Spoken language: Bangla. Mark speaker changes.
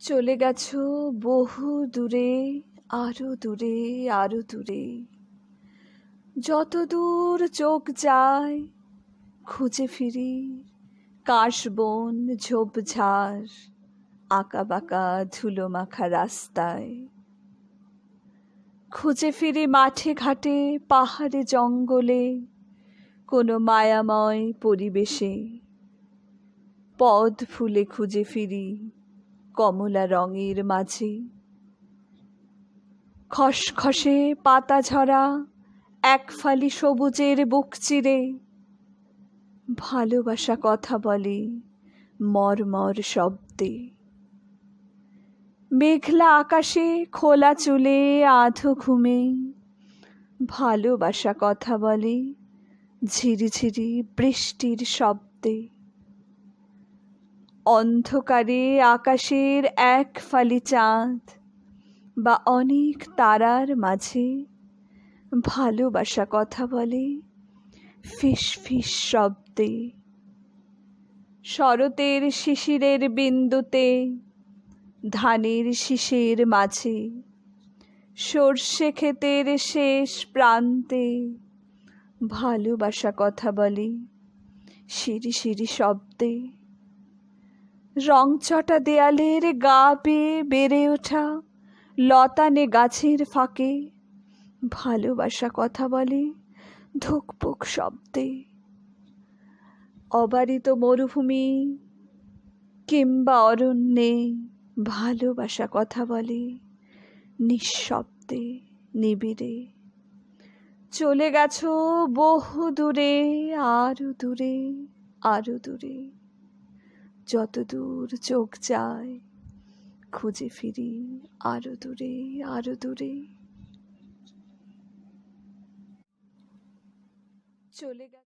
Speaker 1: চলে গেছো বহু দূরে, আরও দূরে আরও দূরে। যত দূর চোখ যায়, খুঁজে ফিরি কাশবন ঝোপঝাড় আঁকা বাঁকা ধুলো মাখা রাস্তায়। খুঁজে ফিরি মাঠে ঘাটে, পাহাড়ে জঙ্গলে, কোনো মায়াময় পরিবেশে। পদ ফুলে খুঁজে ফিরি কমলা রঙের মাঝে। খসখসে পাতা ঝরা এক ফালি সবুজের বুক চিরে। ভালোবাসা কথা বলে মরমর শব্দে। মেঘলা আকাশে খোলা চুলে আধো ঘুমে। ভালোবাসা কথা বলে ঝিরিঝিরি বৃষ্টির শব্দে। অন্ধকারে আকাশের এক ফালি চাঁদ বা অনেক তারার মাঝে ভালোবাসা কথা বলে ফিস ফিস শব্দে। শরতের শিশিরের বিন্দুতে, ধানের শীষের মাঝে, সর্ষে ক্ষেতের শেষ প্রান্তে ভালোবাসা কথা বলে সিঁড়ি সিঁড়ি শব্দে। রংচটা দেয়ালের গা বেয়ে বেড়ে ওঠা, লতানে গাছের ফাঁকে। ভালোবাসা কথা বলে, ধুকপুক শব্দে। অবারিত মরুভূমি কিংবা অরণ্যে ভালোবাসা কথা বলে, নিঃশব্দে, নিবিড়ে। চলে গেছো বহু দূরে আরও দূরে আরও দূরে। যত দূর চোখ যায় খুঁজে ফিরি আরও দূরে আরও দূরে। চলে গেছে।